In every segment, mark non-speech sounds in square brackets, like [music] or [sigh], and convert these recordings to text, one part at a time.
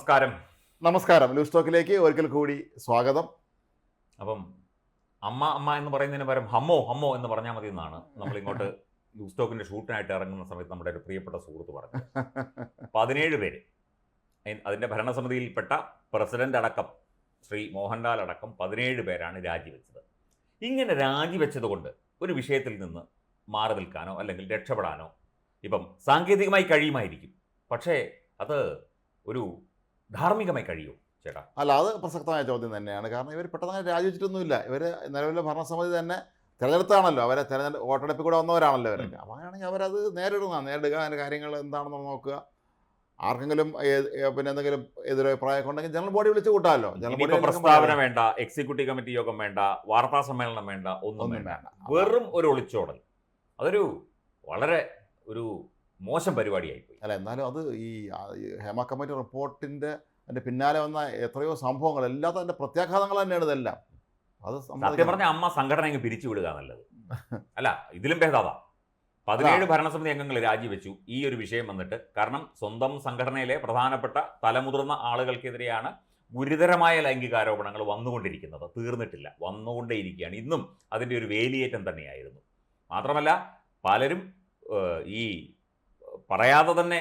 നമസ്കാരം. നമസ്കാരം. ലൂസ് ടോക്കിലേക്ക് ഒരിക്കൽ കൂടി സ്വാഗതം. അപ്പം അമ്മ അമ്മ എന്ന് പറയുന്നതിന് പകരം ഹമ്മോ ഹമ്മോ എന്ന് പറഞ്ഞാൽ മതി എന്നാണ് നമ്മൾ ഇങ്ങോട്ട് ന്യൂസ് ടോക്കിന്റെ ഷൂട്ടിനായിട്ട് ഇറങ്ങുന്ന സമയത്ത് നമ്മുടെ ഒരു പ്രിയപ്പെട്ട സുഹൃത്ത് പറഞ്ഞു പതിനേഴ് പേര്. അതിന്റെ ഭരണസമിതിയിൽപ്പെട്ട പ്രസിഡന്റ് അടക്കം ശ്രീ മോഹൻലാൽ അടക്കം പതിനേഴ് പേരാണ് രാജിവെച്ചത്. ഇങ്ങനെ രാജിവെച്ചത് കൊണ്ട് ഒരു വിഷയത്തിൽ നിന്ന് മാറി നിൽക്കാനോ അല്ലെങ്കിൽ രക്ഷപ്പെടാനോ ഇപ്പം സാങ്കേതികമായി കഴിയുമായിരിക്കും. പക്ഷേ അത് ഒരു ധാർമ്മികമായി കഴിയൂ ചേട്ടാ. അല്ല അത് പ്രസക്തമായ ചോദ്യം തന്നെയാണ്. കാരണം ഇവർ പെട്ടെന്ന് രാജിവെച്ചിട്ടൊന്നുമില്ല. ഇവർ നിലവിലെ ഭരണസമിതി തന്നെ തിരഞ്ഞെടുത്താണല്ലോ. അവരെ തിരഞ്ഞെടുപ്പ് വോട്ടെടുപ്പിൽ കൂടെ വന്നവരാണല്ലോ അവരൊക്കെ അപ്പോൾ അങ്ങനെയാണെങ്കിൽ അവരത് നേരിടുക നേരിടുക അതിന്റെ കാര്യങ്ങൾ എന്താണെന്ന് നോക്കുക. ആർക്കെങ്കിലും പിന്നെ എന്തെങ്കിലും എതിരഭിപ്രായം ഉണ്ടെങ്കിൽ ജനറൽ ബോഡി വിളിച്ച് കൂട്ടാമല്ലോ. ജനറൽ ബോഡി പ്രസ്താവന വേണ്ട എക്സിക്യൂട്ടീവ് കമ്മിറ്റി യോഗം വേണ്ട വാർത്താ സമ്മേളനം വേണ്ട ഒന്നും വേണ്ട. വെറും ഒരു ഒളിച്ചോടൽ. അതൊരു വളരെ ഒരു മോശം പരിപാടിയായിപ്പോയി. അല്ല എന്നാലും അത് ഈ ഹേമ കമ്മിറ്റി റിപ്പോർട്ടിന്റെ അതിന്റെ പിന്നാലെ വന്ന എത്രയോ സംഭവങ്ങൾ എല്ലാ അതിന്റെ പ്രത്യാഘാതങ്ങൾ തന്നെയാണ് ഇതെല്ലാം. അത് സത്യം. പറഞ്ഞ അമ്മ സംഘടന അങ്ങ് പിരിച്ചു വിടുക എന്നുള്ളത് അല്ല ഇതിലും ഭേദാതാ പതിനേഴ് ഭരണസമിതി അംഗങ്ങൾ രാജിവെച്ചു ഈ ഒരു വിഷയം വന്നിട്ട്. കാരണം സ്വന്തം സംഘടനയിലെ പ്രധാനപ്പെട്ട തലമുതിർന്ന ആളുകൾക്കെതിരെയാണ് ഗുരുതരമായ ലൈംഗികാരോപണങ്ങൾ വന്നുകൊണ്ടിരിക്കുന്നത്. തീർന്നിട്ടില്ല. വന്നുകൊണ്ടേയിരിക്കുകയാണ്. ഇന്നും അതിന്റെ ഒരു വേലിയേറ്റം തന്നെയായിരുന്നു. മാത്രമല്ല പലരും ഈ പറയാതെ തന്നെ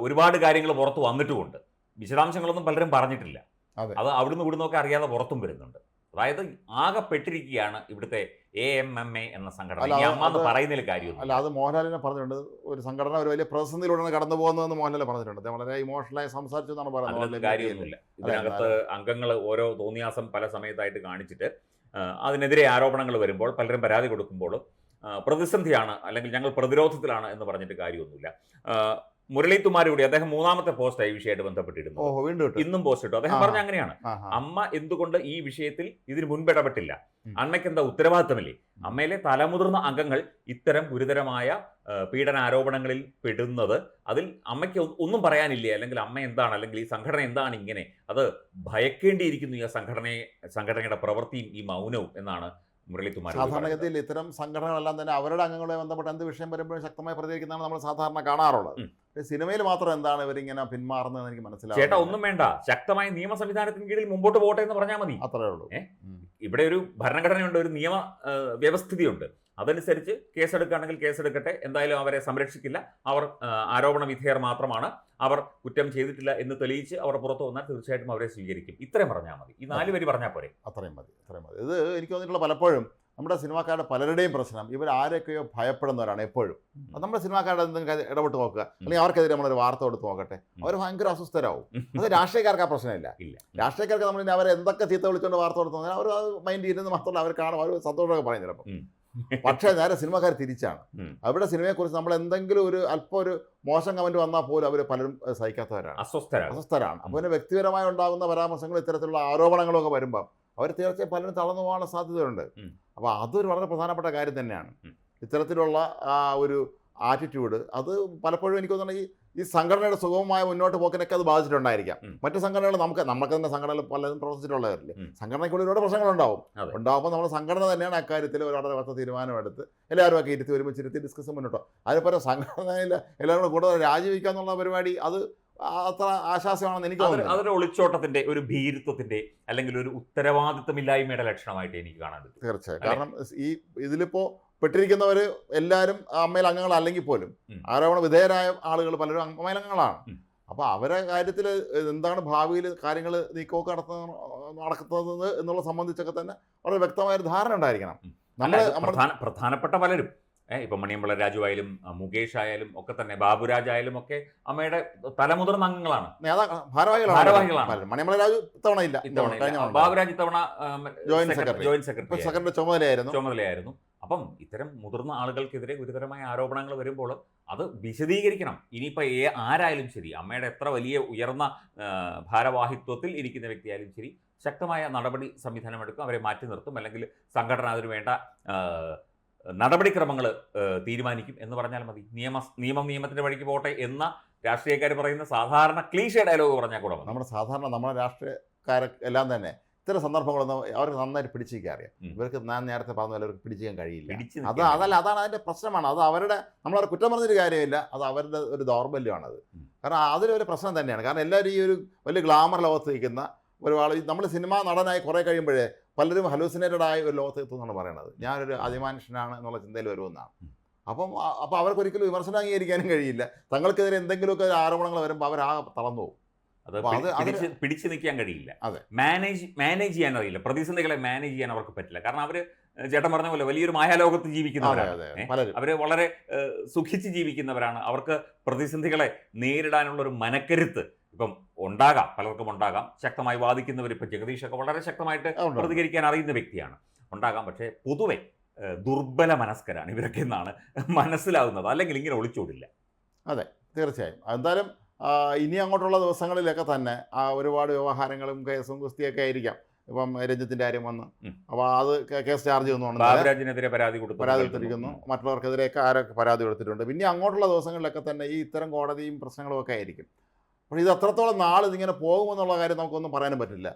ഒരുപാട് കാര്യങ്ങൾ പുറത്ത് വന്നിട്ടുമുണ്ട്. വിശദാംശങ്ങളൊന്നും പലരും പറഞ്ഞിട്ടില്ല. അതെ. അവിടുന്ന് ഇവിടുന്ന് ഒക്കെ അറിയാതെ പുറത്തും വരുന്നുണ്ട്. അതായത് ആകെപ്പെട്ടിരിക്കുകയാണ് ഇവിടുത്തെ എ എം എം എ എന്ന സംഘടന. അമ്മ എന്ന് പറയുന്നതിൽ അല്ല അത് മോഹൻലാലിനെ പറഞ്ഞിട്ടുണ്ട്. ഒരു സംഘടന ഒരു വലിയ പ്രതിസന്ധിയിലൂടെയാണ് കടന്നു പോകുന്നതെന്ന് മോഹൻലാൽ പറഞ്ഞിട്ടുണ്ട്. വളരെ ഇമോഷണലായി സംസാരിച്ചു എന്നാണ് പറഞ്ഞത് പറയുന്നത് കാര്യമൊന്നുമില്ല. ഇതിനകത്ത് അംഗങ്ങൾ ഓരോ തോന്നിയാസം പല സമയത്തായിട്ട് കാണിച്ചിട്ട് അതിനെതിരെ ആരോപണങ്ങൾ വരുമ്പോൾ പലരും പരാതി കൊടുക്കുമ്പോൾ ആ, പ്രതിസന്ധിയാണ് അല്ലെങ്കിൽ ഞങ്ങൾ പ്രതിരോധത്തിലാണ് എന്ന് പറഞ്ഞിട്ട് കാര്യമൊന്നുമില്ല. ആ, കൂടി അദ്ദേഹം മൂന്നാമത്തെ പോസ്റ്റ് ഈ വിഷയമായിട്ട് ബന്ധപ്പെട്ടിരുന്നു. ഇന്നും പോസ്റ്റ് ഇട്ടു. അദ്ദേഹം പറഞ്ഞ അങ്ങനെയാണ്. അമ്മ എന്തുകൊണ്ട് ഈ വിഷയത്തിൽ ഇതിന് മുൻപിടപെട്ടില്ല. അമ്മയ്ക്ക് എന്താ ഉത്തരവാദിത്തമില്ലേ? അമ്മയിലെ തലമുതിർന്ന അംഗങ്ങൾ ഇത്തരം ഗുരുതരമായ പീഡനാരോപണങ്ങളിൽ പെടുന്നത് അതിൽ അമ്മയ്ക്ക് ഒന്നും പറയാനില്ലേ? അല്ലെങ്കിൽ അമ്മ എന്താണ്? അല്ലെങ്കിൽ ഈ സംഘടന എന്താണ് ഇങ്ങനെ? അത് ഭയക്കേണ്ടിയിരിക്കുന്നു ഈ സംഘടനയെ സംഘടനയുടെ പ്രവൃത്തിയും ഈ മൗനവും എന്നാണ് മുരളിത്തുമാർ സാധാരണഗതിയിൽ ഇത്തരം സംഘടനകളെല്ലാം തന്നെ അവരുടെ അംഗങ്ങളെ ബന്ധപ്പെട്ട് എന്ത് വിഷയം വരുമ്പോഴും ശക്തമായി പ്രതികരിക്കുന്നതാണ് നമ്മൾ സാധാരണ കാണാറുള്ളത്. സിനിമയിൽ മാത്രം എന്താണ് ഇവരിങ്ങനെ പിന്മാറുന്നത് എനിക്ക് ചേട്ടാ ഒന്നും വേണ്ട. ശക്തമായ നിയമ സംവിധാനത്തിന് കീഴിൽ മുമ്പോട്ട് പോട്ടെ എന്ന് പറഞ്ഞാൽ മതി. അത്രേ ഉള്ളൂ. ഇവിടെ ഒരു ഭരണഘടനയുണ്ട് ഒരു നിയമ വ്യവസ്ഥിതിയുണ്ട്. അതനുസരിച്ച് കേസെടുക്കുകയാണെങ്കിൽ കേസെടുക്കട്ടെ. എന്തായാലും അവരെ സംരക്ഷിക്കില്ല. അവർ ആരോപണ വിധേയർ മാത്രമാണ്. അവർ കുറ്റം ചെയ്തിട്ടില്ല എന്ന് തെളിയിച്ച് അവർ പുറത്തു വന്നാൽ തീർച്ചയായിട്ടും അവരെ സ്വീകരിക്കും. ഇത്രയും പറഞ്ഞാൽ മതി. ഈ നാല് വരി പറഞ്ഞാൽ പോരെ. അത്രയും മതി അത്രയും മതി. ഇത് എനിക്ക് തോന്നിയിട്ടുള്ള പലപ്പോഴും നമ്മുടെ സിനിമാക്കാരുടെ പലരുടെയും പ്രശ്നം ഇവർ ആരൊക്കെയോ ഭയപ്പെടുന്നവരാണ് എപ്പോഴും. അത് നമ്മുടെ സിനിമാക്കാരുടെ എന്തെങ്കിലും ഇടപെട്ട് നോക്കുക. അല്ലെങ്കിൽ അവർക്കെതിരെ നമ്മളൊരു വാർത്ത കൊടുത്ത് നോക്കട്ടെ. അവർ ഭയങ്കര അസ്വസ്ഥരാവും. അത് രാഷ്ട്രീയക്കാർക്ക് ആ പ്രശ്നമില്ല. ഇല്ല. രാഷ്ട്രീയക്കാർക്ക് നമ്മൾ അവരെ എന്തൊക്കെ ചീത്ത വിളിച്ചുകൊണ്ട് വാർത്ത കൊടുത്തു അവർ അത് മൈൻഡ് ചെയ്യുന്നത് മാത്രമല്ല. അവർ കാണും. അവർ സന്തോഷമൊക്കെ പറയും ചിലപ്പോൾ. പക്ഷേ നേരെ സിനിമാക്കാർ തിരിച്ചാണ്. അവരുടെ സിനിമയെക്കുറിച്ച് നമ്മൾ എന്തെങ്കിലും ഒരു അല്പം ഒരു മോശം കമന്റ് വന്നാൽ പോലും അവർ പലരും സഹിക്കാത്തവരാണ്. അസ്വസ്ഥരാണ്. അസ്വസ്ഥരാണ്. അപ്പോൾ പിന്നെ വ്യക്തിപരമായി ഉണ്ടാകുന്ന പരാമർശങ്ങൾ ഇത്തരത്തിലുള്ള ആരോപണങ്ങളൊക്കെ വരുമ്പം അവർ തീർച്ചയായും പലരും തളർന്നു പോകാനുള്ള സാധ്യതയുണ്ട്. അപ്പോൾ അതൊരു വളരെ പ്രധാനപ്പെട്ട കാര്യം തന്നെയാണ്. ഇത്തരത്തിലുള്ള ആ ഒരു ആറ്റിറ്റ്യൂഡ് അത് പലപ്പോഴും എനിക്ക് തോന്നുന്നത് ഈ ഈ സംഘടനയുടെ സുഗമമായ മുന്നോട്ട് പോക്കിനൊക്കെ അത് ബാധിച്ചിട്ടുണ്ടായിരിക്കാം. മറ്റു സംഘടനകൾ നമുക്ക് നമുക്ക് തന്നെ സംഘടനകൾ പലതും പ്രവർത്തിച്ചിട്ടുള്ളവരില്ലേ. സംഘടനയ്ക്കുള്ളിൽ ഒരുപാട് പ്രശ്നങ്ങളുണ്ടാവും. ഉണ്ടാവുമ്പോൾ നമ്മുടെ സംഘടന തന്നെയാണ് അക്കാര്യത്തിൽ ഒരാളുടെ വസ്ത്ര തീരുമാനമെടുത്ത് എല്ലാവരും ഒക്കെ ഇരുത്തി ഒരുമിച്ച് ഇരുത്തി ഡിസ്കസ് മുന്നോട്ടോ അതിപ്പോൾ സംഘടനയിൽ എല്ലാവരും കൂടെ കൂടുതൽ രാജിവെക്കുക എന്നുള്ള പരിപാടി അത് അത്ര ആശ്വാസമാണെന്ന് എനിക്ക് അതൊരു ഒളിച്ചോട്ടത്തിന്റെ ഒരു ഭീരുത്വത്തിന്റെ അല്ലെങ്കിൽ ഒരു ഉത്തരവാദിത്തമില്ലായ്മയുടെ ലക്ഷണമായിട്ട് എനിക്ക് കാണാൻ പറ്റും. തീർച്ചയായും. കാരണം ഈ ഇതിലിപ്പോ പെട്ടിരിക്കുന്നവർ എല്ലാവരും അമ്മയിൽ അംഗങ്ങളല്ലെങ്കിൽ പോലും. ആരോപണ വിധേയരായ ആളുകൾ പലരും അമ്മയിൽ അംഗങ്ങളാണ്. അപ്പോൾ അവരെ കാര്യത്തിൽ എന്താണ് ഭാവിയിൽ കാര്യങ്ങൾ നീക്കമൊക്കെ നടത്തുന്ന നടക്കുന്നത് എന്നുള്ള സംബന്ധിച്ചൊക്കെ തന്നെ വളരെ വ്യക്തമായ ഒരു ധാരണ ഉണ്ടായിരിക്കണം. നമ്മൾ പ്രധാനപ്പെട്ട പലരും. ഏഹ് ഇപ്പൊ മണിയമ്പള രാജു ആയാലും മുകേഷ് ആയാലും ഒക്കെ തന്നെ ബാബുരാജ് ആയാലും ഒക്കെ അമ്മയുടെ തലമുതിർന്ന അംഗങ്ങളാണ്. മണിയമ്പള ഭാരവാഹികളാണ് ഭാരവാഹികളാണ്. രാജു ഇത്തവണ ഇല്ല. ബാബുരാജ് ഇത്തവണ ജോയിന്റ് സെക്രട്ടറി. ജോയിന്റ് സെക്രട്ടറി ചുമതലയായിരുന്നു. ചുമതലയായിരുന്നു. അപ്പം ഇത്തരം മുതിർന്ന ആളുകൾക്കെതിരെ ഗുരുതരമായ ആരോപണങ്ങൾ വരുമ്പോൾ അത് വിശദീകരിക്കണം. ഇനിയിപ്പോൾ ഏ ആരായാലും ശരി അമ്മയുടെ എത്ര വലിയ ഉയർന്ന ഭാരവാഹിത്വത്തിൽ ഇരിക്കുന്ന വ്യക്തിയായാലും ശരി ശക്തമായ നടപടി സംവിധാനം എടുക്കും അവരെ മാറ്റി നിർത്തും അല്ലെങ്കിൽ സംഘടന അതിന് വേണ്ട നടപടിക്രമങ്ങൾ തീരുമാനിക്കും എന്ന് പറഞ്ഞാൽ മതി. നിയമ നിയമം നിയമത്തിന്റെ വഴിക്ക് പോട്ടെ എന്ന രാഷ്ട്രീയക്കാർ പറയുന്ന സാധാരണ ക്ലീശ ഡയലോഗ് പറഞ്ഞാൽ കൂടെ നമ്മുടെ സാധാരണ നമ്മുടെ രാഷ്ട്രീയക്കാരെ എല്ലാം തന്നെ ഇത്തരം സന്ദർഭങ്ങളൊന്നും അവർക്ക് നന്നായിട്ട് പിടിച്ചിരിക്കാൻ അറിയാം. ഇവർക്ക് ഞാൻ നേരത്തെ പറഞ്ഞ പോലെ അവർക്ക് പിടിച്ചിരിക്കാൻ കഴിയില്ല. അത് അതല്ല അതാണ് അതിന്റെ പ്രശ്നമാണ്. അത് അവരുടെ നമ്മളവിടെ കുറ്റം പറഞ്ഞൊരു കാര്യമില്ല. അത് അവരുടെ ഒരു ദൗർബല്യമാണത്. അത് കാരണം അതിലൊരു പ്രശ്നം തന്നെയാണ്. കാരണം എല്ലാവരും ഈ ഒരു വലിയ ഗ്ലാമർ ലോകത്ത് നിൽക്കുന്ന ഒരുപാട് നമ്മൾ സിനിമ നടനായി കുറേ കഴിയുമ്പോഴേ പലരും ഹലൂസിനേറ്റഡ് ആയ ഒരു ലോകത്ത് എത്തുമെന്നാണ് പറയുന്നത് ഞാനൊരു അതിമാനുഷ്യനാണ് എന്നുള്ള ചിന്തയിൽ വരുമെന്നാണ്. അപ്പം അപ്പോൾ അവർക്കൊരിക്കലും വിമർശനം അംഗീകരിക്കാനും കഴിയില്ല. തങ്ങൾക്കെതിരെ എന്തെങ്കിലുമൊക്കെ ആരോപണങ്ങൾ വരുമ്പോൾ അവർ ആ തളർന്നു പോകും. അത് പിടിച്ച് പിടിച്ചു നിൽക്കാൻ കഴിയില്ല. മാനേജ് മാനേജ് ചെയ്യാൻ അറിയില്ല പ്രതിസന്ധികളെ മാനേജ് ചെയ്യാൻ അവർക്ക് പറ്റില്ല. കാരണം അവർ ചേട്ടൻ പറഞ്ഞ പോലെ വലിയൊരു മായാലോകത്ത് ജീവിക്കുന്നവരാണ്. അവർ വളരെ സുഖിച്ച് ജീവിക്കുന്നവരാണ്. അവർക്ക് പ്രതിസന്ധികളെ നേരിടാനുള്ള ഒരു മനക്കരുത്ത് ഇപ്പം ഉണ്ടാകാം. പലർക്കും ഉണ്ടാകാം. ശക്തമായി വാദിക്കുന്നവർ ഇപ്പം ജഗദീഷൊക്കെ വളരെ ശക്തമായിട്ട് പ്രതികരിക്കാൻ അറിയുന്ന വ്യക്തിയാണ്. ഉണ്ടാകാം. പക്ഷേ പൊതുവെ ദുർബല മനസ്കരാണ് ഇവരൊക്കെ എന്നാണ് മനസ്സിലാവുന്നത്. അല്ലെങ്കിൽ ഇങ്ങനെ ഒളിച്ചോടില്ല. അതെ തീർച്ചയായും. എന്തായാലും ഇനി അങ്ങോട്ടുള്ള ദിവസങ്ങളിലൊക്കെ തന്നെ ആ ഒരുപാട് വ്യവഹാരങ്ങളും കേസും കുസ്തിയൊക്കെ ആയിരിക്കാം. ഇപ്പം രഞ്ജിത്തിന്റെ കാര്യം വന്ന്. അപ്പോൾ അത് കേസ് ചാർജ് ചെയ്യുന്നതുകൊണ്ട് പരാതി കൊടുത്തു പരാതി കൊടുത്തിരിക്കുന്നു മറ്റുള്ളവർക്കെതിരെയൊക്കെ ആരൊക്കെ പരാതി കൊടുത്തിട്ടുണ്ട്. പിന്നെ അങ്ങോട്ടുള്ള ദിവസങ്ങളിലൊക്കെ തന്നെ ഈ ഇത്തരം കോടതിയും പ്രശ്നങ്ങളും ഒക്കെ ആയിരിക്കും. അപ്പോൾ ഇത് അത്രത്തോളം നാൾ ഇതിങ്ങനെ പോകുമെന്നുള്ള കാര്യം നമുക്കൊന്നും പറയാനും പറ്റില്ല.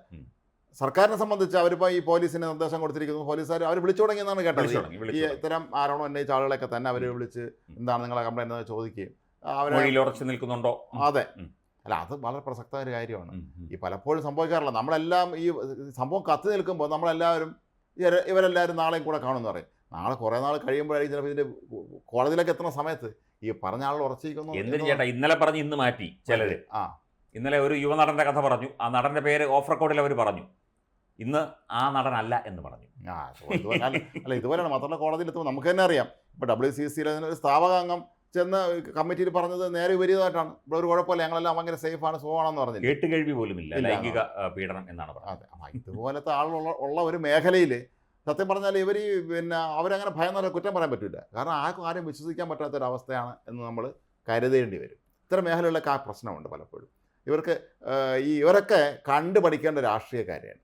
സർക്കാരിനെ സംബന്ധിച്ച് അവരിപ്പോൾ ഈ പോലീസിന് നിർദ്ദേശം കൊടുത്തിരിക്കുന്നു. പോലീസുകാർ അവർ വിളിച്ചു തുടങ്ങിയെന്നാണ് കേട്ടത്. ഈ ഇത്തരം ആരോണം ഉന്നയിച്ച ആളുകളൊക്കെ തന്നെ അവർ. വിളിച്ച് എന്താണ് നിങ്ങളെ കംപ്ലൈന്റ് എന്ന് ചോദിക്കുകയും ഉറച്ചു നിൽക്കുന്നുണ്ടോ? അതെ. അല്ല അത് വളരെ പ്രസക്തമായ ഒരു കാര്യമാണ്. ഈ പലപ്പോഴും സംഭവിക്കാറില്ല. നമ്മളെല്ലാം ഈ സംഭവം കത്തി നിൽക്കുമ്പോൾ നമ്മളെല്ലാവരും ഇവരെ- ഇവരെല്ലാവരും നാളെയും കൂടെ കാണുമെന്ന് പറയും. നാളെ കുറേ നാൾ കഴിയുമ്പോഴായിരിക്കും ചിലപ്പോൾ ഇതിന്റെ കോടതിയിലേക്ക് എത്തുന്ന സമയത്ത് ഈ പറഞ്ഞ ആൾ ഉറച്ചിരിക്കുന്നു എന്തിനു ചേട്ടാ? ഇന്നലെ പറഞ്ഞ് ഇന്ന് മാറ്റി ചിലര്. ആ. ഇന്നലെ ഒരു യുവനടന്റെ കഥ പറഞ്ഞു. ആ നടന്റെ പേര് ഓഫ് റെക്കോർഡിൽ അവർ പറഞ്ഞു. ഇന്ന് ആ നടനല്ല എന്ന് പറഞ്ഞു. ആ അല്ല. ഇതുപോലെയാണ്. മാത്രമല്ല കോളേജിൽ എത്തുമ്പോൾ നമുക്ക് തന്നെ അറിയാം. ഇപ്പോൾ ഡബ്ല്യു സി സിയിലെ ഒരു സ്ഥാപകാംഗം ചെന്ന് കമ്മിറ്റിയിൽ പറഞ്ഞത് നേരെ വിപരീതമായിട്ടാണ്. ഇവിടെ ഒരു കുഴപ്പമില്ല ഞങ്ങളെല്ലാം ഭയങ്കര സേഫാണ് സുഖമാണെന്ന് പറഞ്ഞില്ല. കേട്ടുകേൾവി പോലും ഇല്ല. ലൈംഗിക പീഡനം എന്നാണ് പറഞ്ഞത്. അതെ ഇതുപോലത്തെ ആളുള്ള ഉള്ള ഒരു മേഖലയിൽ സത്യം പറഞ്ഞാൽ ഇവർ ഈ പിന്നെ അവരങ്ങനെ ഭയന്നവരെ കുറ്റം പറയാൻ പറ്റില്ല കാരണം ആർക്കും ആരും വിശ്വസിക്കാൻ പറ്റാത്തൊരവസ്ഥയാണ് എന്ന് നമ്മൾ കരുതേണ്ടി വരും. ഇത്തരം മേഖലകളിലൊക്കെ ആ പ്രശ്നമുണ്ട് പലപ്പോഴും. ഇവർക്ക് ഈ ഇവരൊക്കെ കണ്ടു പഠിക്കേണ്ട രാഷ്ട്രീയക്കാരെയാണ്.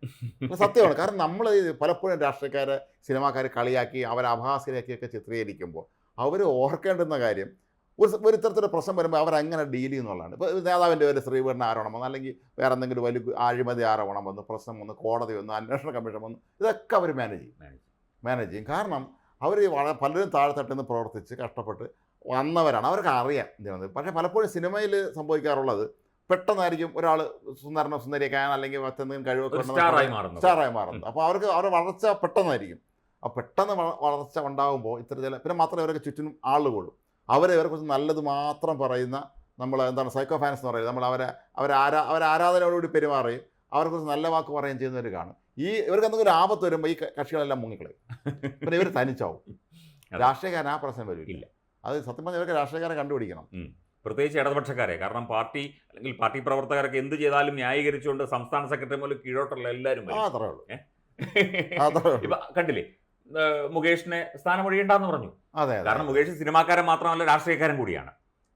സത്യമാണ്. കാരണം നമ്മൾ പലപ്പോഴും രാഷ്ട്രീയക്കാരെ സിനിമാക്കാരെ കളിയാക്കി അവരെ അപഹാസ്യരാക്കിയൊക്കെ ചിത്രീകരിക്കുമ്പോൾ അവർ ഓർക്കേണ്ടുന്ന കാര്യം ഒരു ഒരു ഇത്തരത്തിലുള്ള പ്രശ്നം വരുമ്പോൾ അവരങ്ങനെ ഡീൽ ചെയ്യുന്നുള്ളതാണ്. ഇപ്പോൾ നേതാവിന്റെ ഒരു ശ്രീപീഡന ആരോപണം വന്നു അല്ലെങ്കിൽ വേറെ എന്തെങ്കിലും വലിയ അഴിമതി ആരോപണം വന്നു പ്രശ്നം വന്ന് കോടതി വന്നു അന്വേഷണ കമ്മീഷൻ വന്നു ഇതൊക്കെ അവർ മാനേജ് ചെയ്യും. മാനേജ് ചെയ്യും. കാരണം അവർ വളരെ പലരും താഴെത്തട്ടിൽ നിന്ന് പ്രവർത്തിച്ച് കഷ്ടപ്പെട്ട് വന്നവരാണ്. അവർക്ക് അറിയാം എന്താണ് പക്ഷേ പലപ്പോഴും സിനിമയിൽ സംഭവിക്കാറുള്ളത് പെട്ടെന്നായിരിക്കും ഒരാൾ സുന്ദരനോ സുന്ദരിയൊക്കെ അല്ലെങ്കിൽ മറ്റെന്തെങ്കിലും കഴിവൊക്കെ സ്റ്റാറായി മാറുന്നത്. അപ്പോൾ അവർക്ക് അവരുടെ വളർച്ച പെട്ടെന്നായിരിക്കും. ആ പെട്ടെന്ന് വളർച്ച ഉണ്ടാകുമ്പോൾ ഇത്ര ചില പിന്നെ മാത്രമേ ഇവരൊക്കെ ചുറ്റിനും ആളുകൊള്ളൂ അവരെ ഇവരെക്കുറിച്ച് നല്ലത് മാത്രം പറയുന്ന നമ്മൾ എന്താണ് സൈക്കോ ഫാൻസ് എന്ന് പറയുന്നത്. നമ്മൾ അവരെ അവരെ ആരാ അവരെ ആരാധനയോടുകൂടി പെരുമാറുകയും അവരെക്കുറിച്ച് നല്ല വാക്ക് പറയുകയും ചെയ്യുന്നവർ കാണും. ഈ ഇവർക്ക് എന്തെങ്കിലും ഒരു ആപത്ത് വരുമ്പോൾ ഈ കക്ഷികളെല്ലാം മുങ്ങിക്കളയും. പിന്നെ ഇവർ തനിച്ചാവും. രാഷ്ട്രീയക്കാരൻ ആ പ്രശ്നം വരില്ല. ഇല്ല. അത് സത്യം പറഞ്ഞാൽ ഇവർക്ക് രാഷ്ട്രീയക്കാരെ കണ്ടുപിടിക്കണം. പ്രത്യേകിച്ച് ഇടതുപക്ഷക്കാരെ. കാരണം പാർട്ടി അല്ലെങ്കിൽ പാർട്ടി പ്രവർത്തകരൊക്കെ എന്ത് ചെയ്താലും ന്യായീകരിച്ചുകൊണ്ട് സംസ്ഥാന സെക്രട്ടറി മുതൽ കീഴോട്ടുള്ള എല്ലാവരും അത്രേ ഉള്ളൂ? ഇപ്പൊ കണ്ടില്ലേ? മുകേഷിനെ സ്ഥാനമൊഴിയണ്ടെന്ന് പറഞ്ഞു. അതെ കാരണം മുകേഷ് സിനിമാക്കാരൻ മാത്രമല്ല രാഷ്ട്രീയക്കാരൻ കൂടിയാണ്.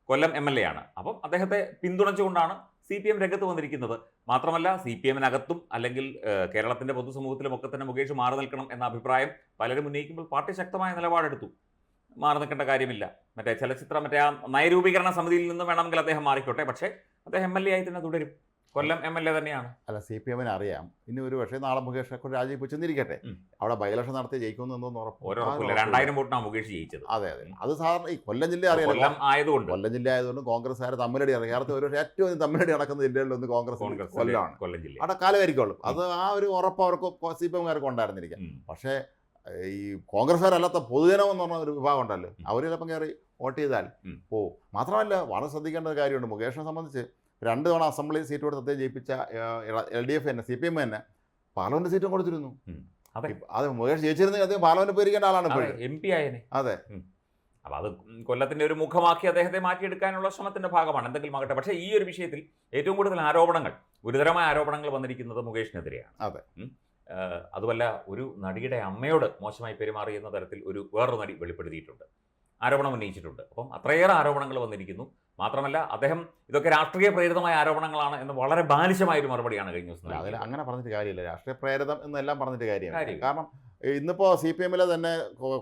കൊല്ലം എം എൽ എ ആണ്. അപ്പം അദ്ദേഹത്തെ പിന്തുണച്ചുകൊണ്ടാണ് സി പി എം രംഗത്ത് വന്നിരിക്കുന്നത്. മാത്രമല്ല സി പി എമ്മിനകത്തും അല്ലെങ്കിൽ കേരളത്തിന്റെ പൊതുസമൂഹത്തിലും ഒക്കെ തന്നെ മുകേഷ് മാറി നിൽക്കണം എന്ന അഭിപ്രായം പലരും ഉന്നയിക്കുമ്പോൾ പാർട്ടി ശക്തമായ നിലപാടെടുത്തു. മാറി നിൽക്കേണ്ട കാര്യമില്ല. മറ്റേ ചലച്ചിത്ര മറ്റേ ആ നയരൂപീകരണ സമിതിയിൽ നിന്നും വേണമെങ്കിൽ അദ്ദേഹം മാറിക്കോട്ടെ. പക്ഷേ അദ്ദേഹം എം എൽ എ ആയി തന്നെ തുടരും. കൊല്ലം എം എൽ എ തന്നെയാണ്. അല്ല സി പി എമ്മിന് അറിയാം. ഇനി ഒരു പക്ഷേ നാളെ മുകേഷ് ഒക്കെ രാജീവ് ചെന്നിരിക്കട്ടെ. അവിടെ ബൈലക്ഷൻ നടത്തി ജയിക്കുമെന്ന് എന്തോന്ന് ഉറപ്പ്. രണ്ടായിരം വോട്ടിനാണ് മുകേഷ് ജയിച്ചത്. അതെ അതെ. അത് സാധാരണ ഈ കൊല്ലം ജില്ല അറിയാം കൊല്ലം ആയതുകൊണ്ട്. കൊല്ലം ജില്ല ആയതുകൊണ്ട് കോൺഗ്രസ് കോൺഗ്രസ്സുകാർ തമ്മിലടി അറിയാം കേരളത്തിൽ ഒരു ഏറ്റവും തമ്മിലടി നടക്കുന്ന ജില്ലകളിലൊന്ന് കോൺഗ്രസ് കോൺഗ്രസ് കൊല്ലമാണ് കൊല്ലം ജില്ല. അവിടെ കാലമായിരിക്കുള്ളൂ. അത് ആ ഒരു ഉറപ്പ് അവർക്ക് സി പി എംകാർക്ക് ഉണ്ടായിരുന്നിരിക്കാം. പക്ഷേ ഈ കോൺഗ്രസ്സുകാരല്ലാത്ത പൊതുജനം എന്ന് പറഞ്ഞ ഒരു വിഭാഗം ഉണ്ടല്ലോ. അവർ ചിലപ്പം കയറി വോട്ട് ചെയ്താൽ ഓ മാത്രമല്ല വളരെ ശ്രദ്ധിക്കേണ്ട ഒരു കാര്യമുണ്ട്. മുകേഷിനെ സംബന്ധിച്ച് രണ്ട് തവണ അസംബ്ലി സീറ്റ് കൊടുത്ത് അദ്ദേഹം ജയിപ്പിച്ച എൽ ഡി എഫ് തന്നെ സി പി എം തന്നെ പാർലമെന്റ് സീറ്റും കൊടുത്തിരുന്നു. അതെ. മുകേഷ് ജയിച്ചിരുന്നെങ്കിൽ അദ്ദേഹം പാർലമെന്റ് പോയിരിക്കേണ്ട ആളാണ് എം പി ആയനെ. അതെ. അപ്പൊ അത് കൊല്ലത്തിന്റെ ഒരു മുഖമാക്കി അദ്ദേഹത്തെ മാറ്റിയെടുക്കാനുള്ള ശ്രമത്തിന്റെ ഭാഗമാണ്. എന്തെങ്കിലും ആകട്ടെ. പക്ഷേ ഈ ഒരു വിഷയത്തിൽ ഏറ്റവും കൂടുതൽ ആരോപണങ്ങൾ ഗുരുതരമായ ആരോപണങ്ങൾ വന്നിരിക്കുന്നത് മുകേഷിനെതിരെയാണ്. അതെ. അതുമല്ല ഒരു നടിയുടെ അമ്മയോട് മോശമായി പെരുമാറി എന്ന തരത്തിൽ ഒരു വേറൊരു നടി വെളിപ്പെടുത്തിയിട്ടുണ്ട്. ആരോപണം ഉന്നയിച്ചിട്ടുണ്ട്. അപ്പം അത്രയേറെ ആരോപണങ്ങൾ വന്നിരിക്കുന്നു. മാത്രമല്ല അദ്ദേഹം ഇതൊക്കെ രാഷ്ട്രീയ പ്രേരിതമായ ആരോപണങ്ങളാണ് എന്ന് വളരെ ബാലിശമായ ഒരു മറുപടിയാണ് കഴിഞ്ഞ ദിവസം അതിൽ അങ്ങനെ പറഞ്ഞിട്ട് കാര്യമില്ല. രാഷ്ട്രീയ പ്രേരിതം എന്നെല്ലാം പറഞ്ഞിട്ട് കാര്യമില്ല. കാരണം ഇന്നിപ്പോൾ ഇന്നിപ്പോ സി പി എമ്മിലെ തന്നെ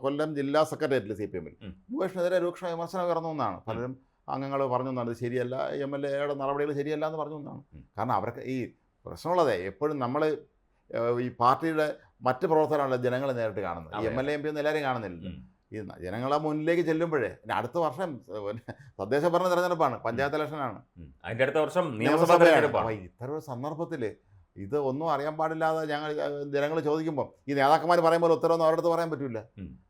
കൊല്ലം ജില്ലാ സെക്രട്ടേറിയറ്റിൽ സി പി എമ്മിൽ ഭൂഷണെതിരെ രൂക്ഷ വിമർശനം ഉയർന്നു എന്നാണ്. പലരും അംഗങ്ങൾ പറഞ്ഞു എന്നാണ്. ഇത് ശരിയല്ല എം എൽ എയുടെ നടപടികൾ ശരിയല്ല എന്ന് പറഞ്ഞു എന്നാണ്. കാരണം അവർക്ക് ഈ പ്രശ്നമുള്ളതേ എപ്പോഴും നമ്മൾ ഈ പാർട്ടിയുടെ മറ്റ് പ്രവർത്തനമല്ല ജനങ്ങൾ നേരിട്ട് കാണുന്നത്. M L A M P ഒന്നും എല്ലാവരും കാണുന്നില്ല. ഈ ജനങ്ങളെ മുന്നിലേക്ക് ചെല്ലുമ്പോഴേ പിന്നെ അടുത്ത വർഷം തദ്ദേശ ഭരണ തെരഞ്ഞെടുപ്പാണ് പഞ്ചായത്ത് ഇലക്ഷനാണ്. അതിന്റെ അടുത്ത വർഷം നിയമസഭാ തെരഞ്ഞെടുപ്പാണ്. ഇത്തരം ഒരു സന്ദർഭത്തിൽ ഇത് ഒന്നും അറിയാൻ പാടില്ലാതെ ഞങ്ങൾ ജനങ്ങൾ ചോദിക്കുമ്പോൾ ഈ നേതാക്കന്മാർ പറയുമ്പോൾ ഉത്തരവൊന്നും അവരുടെ അടുത്ത് പറയാൻ പറ്റില്ല.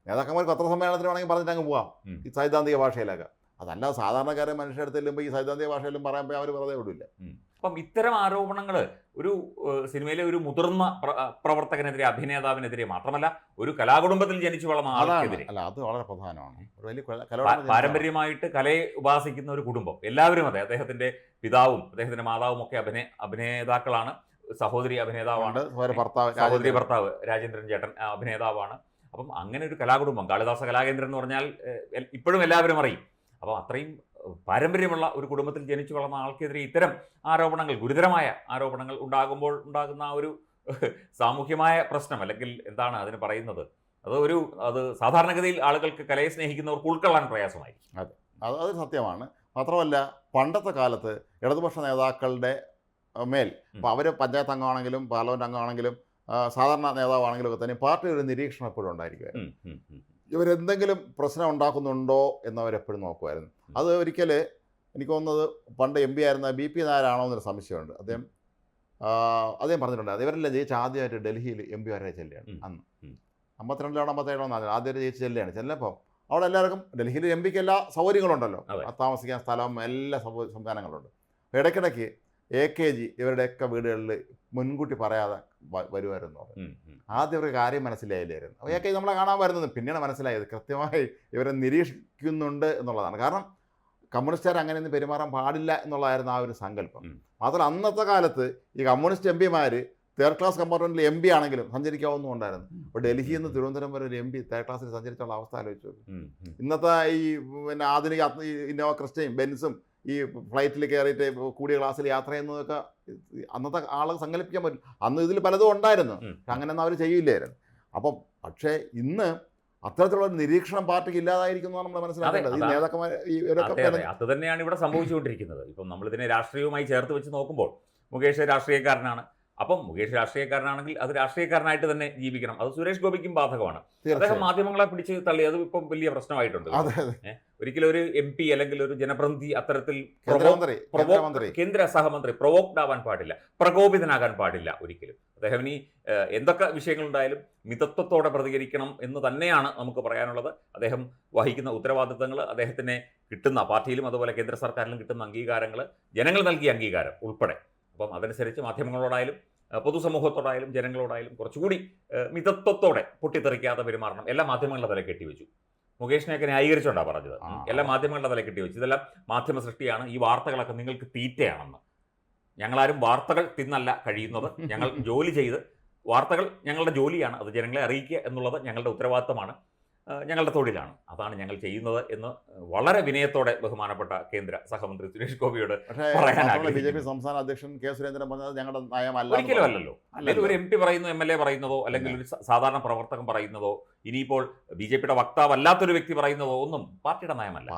നേതാക്കന്മാർക്ക് പത്രസമ്മേളനത്തിന് വേണമെങ്കിൽ പറഞ്ഞിട്ട് അങ്ങ് പോവാം. ഈ സൈദ്ധാന്തിക ഭാഷയിലൊക്കെ. അതല്ല സാധാരണക്കാരെ മനുഷ്യരുടെ അടുത്ത് ചെല്ലുമ്പോൾ ഈ സൈദ്ധാന്തിക ഭാഷയിലും പറയുമ്പോൾ അവർ വെറുതെ വിടില്ല അപ്പം ഇത്തരം ആരോപണങ്ങൾ ഒരു സിനിമയിലെ ഒരു മുതിർന്ന പ്രവർത്തകനെതിരെ അഭിനേതാവിനെതിരെ മാത്രമല്ല ഒരു കലാകുടുംബത്തിൽ ജനിച്ചു വളർന്ന ആൾക്കെതിരെ. അല്ല അത് വളരെ പ്രധാനമാണ്. പാരമ്പര്യമായിട്ട് കലയെ ഉപാസിക്കുന്ന ഒരു കുടുംബം. എല്ലാവരും അതെ അദ്ദേഹത്തിന്റെ പിതാവും അദ്ദേഹത്തിന്റെ മാതാവും ഒക്കെ അഭിനയ അഭിനേതാക്കളാണ്. സഹോദരി അഭിനേതാവാണ്. സഹോദരി ഭർത്താവ് രാജേന്ദ്രൻ. ചേട്ടൻ അഭിനേതാവാണ്. അപ്പം അങ്ങനെ ഒരു കലാകുടുംബം കാളിദാസ കലാകേന്ദ്രൻ എന്ന് പറഞ്ഞാൽ ഇപ്പോഴും എല്ലാവരും അറിയും. അപ്പം അത്രയും പാരമ്പര്യമുള്ള ഒരു കുടുംബത്തിൽ ജനിച്ചു വളർന്ന ആൾക്കെതിരെ ഇത്തരം ആരോപണങ്ങൾ ഗുരുതരമായ ആരോപണങ്ങൾ ഉണ്ടാകുമ്പോൾ ഉണ്ടാകുന്ന ഒരു സാമൂഹ്യമായ പ്രശ്നം അല്ലെങ്കിൽ എന്താണ് അതിന് പറയുന്നത്? അത് ഒരു അത് സാധാരണഗതിയിൽ ആളുകൾക്ക് കലയെ സ്നേഹിക്കുന്നവർക്ക് ഉൾക്കൊള്ളാൻ പ്രയാസമായി അതെ. അത് അത് സത്യമാണ്. മാത്രമല്ല പണ്ടത്തെ കാലത്ത് ഇടതുപക്ഷ നേതാക്കളുടെ മേൽ അപ്പോൾ അവർ പഞ്ചായത്ത് അംഗമാണെങ്കിലും പാർലമെന്റ് അംഗമാണെങ്കിലും സാധാരണ നേതാവാണെങ്കിലും ഒക്കെ തന്നെ പാർട്ടി ഒരു നിരീക്ഷണം എപ്പോഴും ഉണ്ടായിരിക്കുമായിരുന്നു. ഇവരെന്തെങ്കിലും പ്രശ്നം ഉണ്ടാക്കുന്നുണ്ടോ എന്നവരെപ്പോഴും നോക്കുമായിരുന്നു. അത് ഒരിക്കൽ എനിക്ക് തോന്നുന്നത് പണ്ട് എം പി ആയിരുന്ന ബി പി നായരാണോ എന്നൊരു സംശയമുണ്ട്. അദ്ദേഹം അദ്ദേഹം പറഞ്ഞിട്ടുണ്ട്. ഇവരെല്ലാം ജയിച്ച് ആദ്യമായിട്ട് ഡൽഹിയിൽ എം പി വരെ ചെല്ലുകയാണ് അന്ന്. അമ്പത്തിരണ്ടിലാണോ അമ്പത്തേഴോ എന്നാണ് ആദ്യമായിട്ട് ജയിച്ച് ചെല്ലുകയാണ്. ചെല്ലപ്പോൾ അവിടെ എല്ലാവർക്കും ഡൽഹിയിൽ എം പിക്ക് എല്ലാ സൗകര്യങ്ങളുണ്ടല്ലോ താമസിക്കാൻ സ്ഥലം എല്ലാ സംവിധാനങ്ങളുണ്ട്. ഇടയ്ക്കിടയ്ക്ക് എ കെ ജി ഇവരുടെയൊക്കെ വീടുകളിൽ മുൻകൂട്ടി പറയാതെ വരുമായിരുന്നു. ആദ്യം ഒരു കാര്യം മനസ്സിലായില്ലായിരുന്നു. അപ്പോൾ എ കെ ജി നമ്മളെ കാണാൻ വരുന്നത്. പിന്നീട് മനസ്സിലായത് കൃത്യമായി ഇവരെ നിരീക്ഷിക്കുന്നുണ്ട് എന്നുള്ളതാണ്. കാരണം കമ്മ്യൂണിസ്റ്റുകാർ അങ്ങനെയൊന്നും പെരുമാറാൻ പാടില്ല എന്നുള്ളതായിരുന്നു ആ ഒരു സങ്കല്പം. മാത്രം മാത്രമല്ല അന്നത്തെ കാലത്ത് ഈ കമ്മ്യൂണിസ്റ്റ് എം പിമാർ തേർഡ് ക്ലാസ് കമ്പാർട്ട്മെന്റിൽ എം പി ആണെങ്കിലും സഞ്ചരിക്കാവുന്നതും ഉണ്ടായിരുന്നു. അപ്പോൾ ഡൽഹിയിൽ നിന്ന് തിരുവനന്തപുരം വരെ ഒരു എം പി തേർഡ് ക്ലാസ്സിൽ സഞ്ചരിച്ചുള്ള അവസ്ഥ ആലോചിച്ചു. ഇന്നത്തെ ഈ പിന്നെ ആധുനിക ഇന്നോവ ക്രിസ്റ്റയും ബെൻസും ഈ ഫ്ലൈറ്റിൽ കയറിയിട്ട് കൂടിയ ക്ലാസ്സിൽ യാത്ര ചെയ്യുന്നതൊക്കെ അന്നത്തെ ആളെ സങ്കല്പിക്കാൻ പറ്റും. അന്ന് ഇതിൽ പലതും ഉണ്ടായിരുന്നു. അങ്ങനെയൊന്നും അവർ ചെയ്യില്ലായിരുന്നു. അപ്പം പക്ഷേ ഇന്ന് അത്തരത്തിലുള്ള ഒരു നിരീക്ഷണം പാർട്ടിക്ക് ഇല്ലാതായിരിക്കുന്നു നമ്മൾ മനസ്സിലാക്കേണ്ടത്. ഈ അതാ- നേതാക്കന്മാർ ഈ തന്നെയാണ് ഇവിടെ സംഭവിച്ചുകൊണ്ടിരിക്കുന്നത്. ഇപ്പം നമ്മളിതിനെ രാഷ്ട്രീയവുമായി ചേർത്ത് വെച്ച് നോക്കുമ്പോൾ മുകേഷ് രാഷ്ട്രീയക്കാരനാണ്. അപ്പം മുകേഷ് രാഷ്ട്രീയക്കാരനാണെങ്കിൽ അത് രാഷ്ട്രീയക്കാരനായിട്ട് തന്നെ ജീവിക്കണം. അത് സുരേഷ് ഗോപിക്കും ബാധകമാണ്. അദ്ദേഹം മാധ്യമങ്ങളെ പിടിച്ച് തള്ളി. അത് ഇപ്പം വലിയ പ്രശ്നമായിട്ടുണ്ട്. ഒരിക്കലും ഒരു എം പി അല്ലെങ്കിൽ ഒരു ജനപ്രതിനിധി അത്തരത്തിൽ കേന്ദ്ര സഹമന്ത്രി പ്രൊവോക്ഡ് ആവാൻ പാടില്ല പ്രകോപിതനാകാൻ പാടില്ല ഒരിക്കലും. അദ്ദേഹം ഇനി എന്തൊക്കെ വിഷയങ്ങളുണ്ടായാലും മിതത്വത്തോടെ പ്രതികരിക്കണം എന്ന് തന്നെയാണ് നമുക്ക് പറയാനുള്ളത്. അദ്ദേഹം വഹിക്കുന്ന ഉത്തരവാദിത്തങ്ങൾ അദ്ദേഹത്തിന് കിട്ടുന്ന പാർട്ടിയിലും അതുപോലെ കേന്ദ്ര സർക്കാരിലും കിട്ടുന്ന അംഗീകാരങ്ങൾ ജനങ്ങൾ നൽകിയ അംഗീകാരം ഉൾപ്പെടെ. അപ്പം അതനുസരിച്ച് മാധ്യമങ്ങളോടായാലും പൊതുസമൂഹത്തോടായാലും ജനങ്ങളോടായാലും കുറച്ചുകൂടി മിതത്വത്തോടെ പൊട്ടിത്തെറിക്കാതെ പെരുമാറണം. എല്ലാ മാധ്യമങ്ങളുടെ തല കെട്ടിവെച്ചു. മുകേഷിനെയൊക്കെ ന്യായീകരിച്ചോണ്ടാ പറഞ്ഞത്. എല്ലാ മാധ്യമങ്ങളുടെ തല കെട്ടിവെച്ചു ഇതെല്ലാം മാധ്യമ സൃഷ്ടിയാണ് ഈ വാർത്തകളൊക്കെ നിങ്ങൾക്ക് തീറ്റയാണെന്ന്. ഞങ്ങളാരും വാർത്തകൾ തിന്നല്ല കഴിയുന്നത്. ഞങ്ങൾ [laughs] ജോലി ചെയ്ത് വാർത്തകൾ ഞങ്ങളുടെ ജോലിയാണ്. അത് ജനങ്ങളെ അറിയിക്കുക എന്നുള്ളത് ഞങ്ങളുടെ ഉത്തരവാദിത്തമാണ്. ഞങ്ങളുടെ തൊഴിലാണ്. അതാണ് ഞങ്ങൾ ചെയ്യുന്നത് എന്ന് വളരെ വിനയത്തോടെ ബഹുമാനപ്പെട്ട കേന്ദ്ര സഹമന്ത്രി സുരേഷ് ഗോപിയോട് ബി ജെ പി സംസ്ഥാന അധ്യക്ഷൻ കെ സുരേന്ദ്രൻ പറഞ്ഞത് ഞങ്ങളുടെ നയമല്ല ഒരിക്കലും അല്ലല്ലോ. അല്ലെങ്കിൽ ഒരു എം പി പറയുന്നു എം എൽ എ പറയുന്നതോ അല്ലെങ്കിൽ ഒരു സാധാരണ പ്രവർത്തകൻ പറയുന്നതോ ഇനിയിപ്പോൾ ബി ജെ പിയുടെ വക്താവ് അല്ലാത്തൊരു വ്യക്തി പറയുന്നതോ ഒന്നും പാർട്ടിയുടെ നയമല്ല.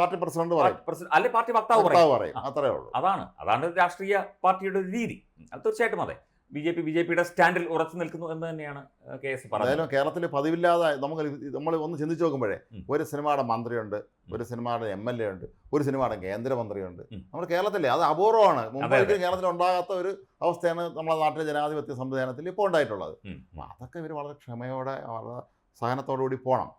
പാർട്ടി പ്രസിഡന്റ് അല്ലെ പാർട്ടി വക്താവ് പറയും. അത്രേ ഉള്ളൂ. അതാണ്. അതാണ് രാഷ്ട്രീയ പാർട്ടിയുടെ രീതി. അത് തീർച്ചയായിട്ടും അതെ. B J P B J പിയുടെ സ്റ്റാൻഡിൽ ഉറച്ചു നിൽക്കുന്നു എന്ന് തന്നെയാണ് കെ എസ് പറഞ്ഞത് കേരളത്തിൽ പതിവില്ലാതെ നമുക്ക് നമ്മൾ ഒന്ന് ചിന്തിച്ചു നോക്കുമ്പോഴേ. ഒരു സിനിമയുടെ മന്ത്രിയുണ്ട് ഒരു സിനിമയുടെ എം എൽ എ ഉണ്ട് ഒരു സിനിമയുടെ കേന്ദ്രമന്ത്രിയുണ്ട്. നമ്മൾ നമ്മുടെ കേരളത്തിലെ അത് അപൂർവമാണ്. മുമ്പ് അതെ, അതെ. കേരളത്തിൽ ഉണ്ടാകാത്ത ഒരു അവസ്ഥയാണ് നമ്മുടെ നാട്ടിലെ ജനാധിപത്യ സംവിധാനത്തിൽ ഇപ്പോൾ ഉണ്ടായിട്ടുള്ളത്. അതൊക്കെ ഇവർ വളരെ ക്ഷമയോടെ വളരെ സഹനത്തോടുകൂടി പോകണം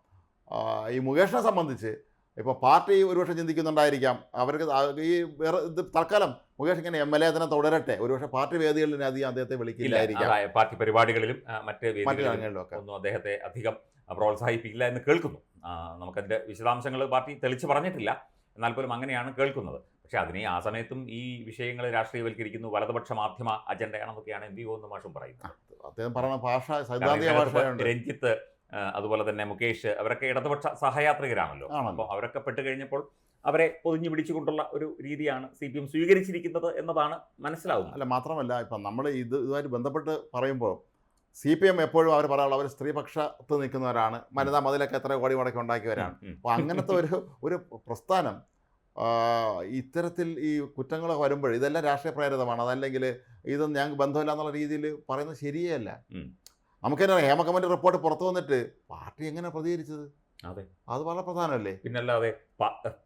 ഈ മുകേഷിനെ സംബന്ധിച്ച് ഇപ്പോൾ പാർട്ടി ഒരുപക്ഷെ ചിന്തിക്കുന്നുണ്ടായിരിക്കാം. അവർക്ക് ഈ വേറെ ഇത് തൽക്കാലം മുകേഷ് ഇങ്ങനെ എം എൽ എ തന്നെ തുടരട്ടെ. ഒരുപക്ഷെ പാർട്ടി വേദികളിൽ അധികം അദ്ദേഹത്തെ വിളിക്കില്ലായിരിക്കും. പാർട്ടി പരിപാടികളിലും മറ്റ് വേദികളിലും ഒന്നും അദ്ദേഹത്തെ അധികം പ്രോത്സാഹിപ്പിക്കില്ല എന്ന് കേൾക്കുന്നു. നമുക്കതിന്റെ വിശദാംശങ്ങൾ പാർട്ടി തെളിച്ച് പറഞ്ഞിട്ടില്ല. എന്നാൽ പോലും അങ്ങനെയാണ് കേൾക്കുന്നത്. പക്ഷേ അതിനെ ആ സമയത്തും ഈ വിഷയങ്ങൾ രാഷ്ട്രീയവൽക്കരിക്കുന്നു. വലതുപക്ഷ മാധ്യമ അജണ്ടയാണെന്നൊക്കെയാണ് എം വി ഗോവിന്ദ മാഷും പറയുന്നത്. അദ്ദേഹം പറയുന്ന ഭാഷ സൈദ്ധാന്തിക ഭാഷ രഞ്ജിത്ത് അതുപോലെ തന്നെ മുകേഷ് അവരൊക്കെ ഇടതുപക്ഷ സഹയാത്രികരാണല്ലോ. അപ്പോൾ അവരൊക്കെ പെട്ട് കഴിഞ്ഞപ്പോൾ അവരെ പൊതിഞ്ഞു പിടിച്ചുകൊണ്ടുള്ള ഒരു രീതിയാണ് സി പി എം സ്വീകരിച്ചിരിക്കുന്നത് എന്നതാണ് മനസ്സിലാവുന്നത്. അല്ല മാത്രമല്ല ഇപ്പം നമ്മൾ ഇത് ഇതുമായിട്ട് ബന്ധപ്പെട്ട് പറയുമ്പോൾ സി പി എം എപ്പോഴും അവർ പറയാനുള്ള അവർ സ്ത്രീപക്ഷത്ത് നിൽക്കുന്നവരാണ് വനിതാ മതിലൊക്കെ എത്ര കോടി മുടക്കി ഉണ്ടാക്കിയവരാണ്. അപ്പോൾ അങ്ങനത്തെ ഒരു ഒരു പ്രസ്ഥാനം ഇത്തരത്തിൽ ഈ കുറ്റങ്ങൾ വരുമ്പോൾ ഇതെല്ലാം രാഷ്ട്രീയ പ്രേരിതമാണ്. അതല്ലെങ്കിൽ ഇതൊന്നും ഞങ്ങൾക്ക് ബന്ധമില്ല എന്നുള്ള രീതിയിൽ പറയുന്നത് ശരിയല്ല. ഉം. തന്നെ ഹേമ കമ്മിറ്റി റിപ്പോർട്ട് പുറത്തു വന്നിട്ട് പാർട്ടി എങ്ങനെ പ്രതികരിച്ചത്? അതെ. അത് വളരെ പ്രധാനമല്ലേ? പിന്നല്ലാതെ